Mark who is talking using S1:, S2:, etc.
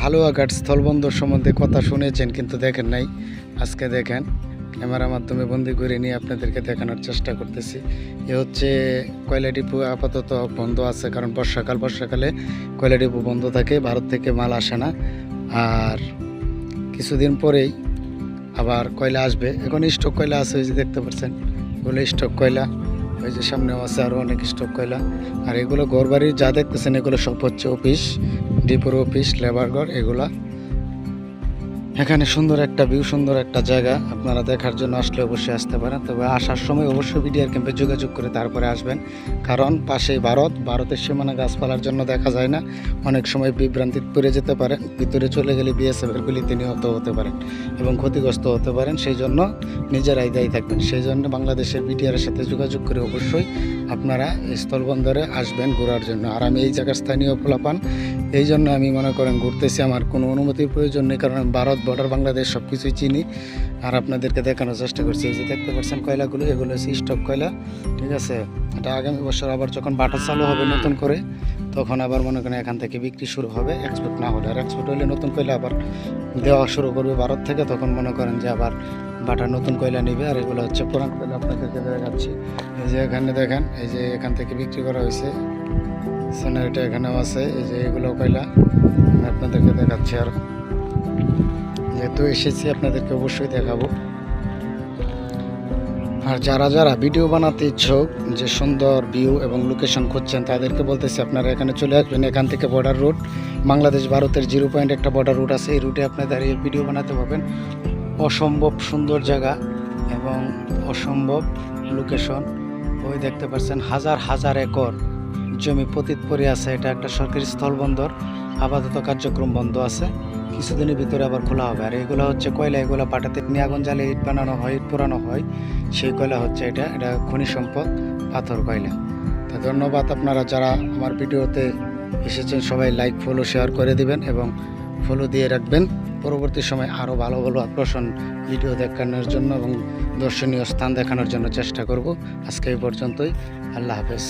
S1: হালুয়াঘাট স্থলবন্দর সম্বন্ধে কথা শুনেছেন, কিন্তু দেখেন নাই। আজকে দেখেন, ক্যামেরার মাধ্যমে বন্দি করে নিয়ে আপনাদেরকে দেখানোর চেষ্টা করতেছি। এ হচ্ছে কয়লা ডিপু আপাতত বন্ধ আছে, কারণ বর্ষাকাল, বর্ষাকালে কয়লা ডিপু বন্ধ থাকে, ভারত থেকে মাল আসে না। আর কিছুদিন পরেই আবার কয়লা আসবে। এখন স্টক কয়লা আছে ওই যে দেখতে পাচ্ছেন, এগুলো স্টক কয়লা, ওই যে সামনেও আছে আরও অনেক স্টক কয়লা। আর এগুলো ঘরবাড়ির যা দেখতেছেন, এগুলো সব হচ্ছে অফিস। ডিপোর অফিস লেবার ঘর এগুলা। এখানে সুন্দর একটা ভিউ সুন্দর একটা জায়গা। আপনারা দেখার জন্য আসলে অবশ্যই আসতে পারেন। তবে আসার সময় অবশ্যই বিডিআর ক্যাম্পে যোগাযোগ করে তারপরে আসবেন। কারণ পাশেই ভারত, ভারতের সীমানা গাছপালার জন্য দেখা যায় না। অনেক সময় বিভ্রান্তি পড়ে যেতে পারেন। ভিতরে চলে গেলে বিএসএফের গুলিতে নিহত হতে পারেন এবং ক্ষতিগ্রস্ত হতে পারেন। সেই জন্য নিজেরাই দায়ী থাকবেন। সেই জন্য বাংলাদেশের বিডিআরের সাথে যোগাযোগ করে অবশ্যই আপনারা স্থলবন্দরে আসবেন ঘোরার জন্য। আর আমি এই জায়গার স্থানীয় ফলাপান এই জন্য আমি মনে করেন ঘুরতেছি, আমার কোনো অনুমতির প্রয়োজন নেই, কারণ ভারত বর্ডার বাংলাদেশ সব কিছুই চিনি। আর আপনাদেরকে দেখানোর চেষ্টা করছি, এই যে দেখতে পাচ্ছেন কয়লাগুলো, এগুলো হচ্ছে স্টক কয়লা, ঠিক আছে? এটা আগামী বছর আবার যখন বাটা চালু হবে নতুন করে, তখন আবার মনে করেন এখান থেকে বিক্রি শুরু হবে এক্সপোর্ট না হলে। আর এক্সপোর্ট হলে নতুন কয়লা আবার দেওয়া শুরু করবে ভারত থেকে, তখন মনে করেন যে আবার বাটা নতুন কয়লা নেবে, আর এগুলো হচ্ছে পুরান কয়লা আপনাদেরকে দেখাচ্ছি। এই যে এখানে দেখেন, এই যে এখান থেকে বিক্রি করা হয়েছে। সোনারিটা এখানেও আছে, এই যে এগুলো কয়লা। আমি আপনাদেরকে দেখাচ্ছি আর। যেহেতু এসেছি, আপনাদেরকে অবশ্যই দেখাবো। আর যারা যারা ভিডিও বানাতে ইচ্ছুক, যে সুন্দর ভিউ এবং লোকেশন খুঁজছেন, তাদেরকে বলতেছি, আপনারা এখানে চলে আসবেন। এখান থেকে বর্ডার রুট বাংলাদেশ ভারতের জিরো পয়েন্ট একটা বর্ডার রুট আছে। এই রুটে আপনি দাঁড়িয়ে ভিডিও বানাতে পারবেন অসম্ভব সুন্দর জায়গা এবং অসম্ভব লোকেশন ওই দেখতে পাচ্ছেন হাজার হাজার একর জমি পতিত পড়ে আছে। এটা একটা সরকারি স্থলবন্দর, আপাতত কার্যক্রম বন্ধ আছে। কিছুদিনের ভিতরে আবার খোলা হবে। আর এগুলো হচ্ছে কয়লা, এগুলো পাটাতে নিয়ে আগুন জ্বালে ইট বানানো হয়, ইট পোড়ানো হয়। সেই কয়লা হচ্ছে এটা এটা খনি সম্পদ, পাথর কয়লা। তো ধন্যবাদ আপনারা যারা আমার ভিডিওতে এসেছেন, সবাই লাইক ফলো শেয়ার করে দিবেন এবং ফলো দিয়ে রাখবেন। পরবর্তী সময় আরও ভালো ভালো আকর্ষণ ভিডিও দেখানোর জন্য এবং দর্শনীয় স্থান দেখানোর জন্য চেষ্টা করব। আজকে এই পর্যন্তই। আল্লাহ হাফেজ।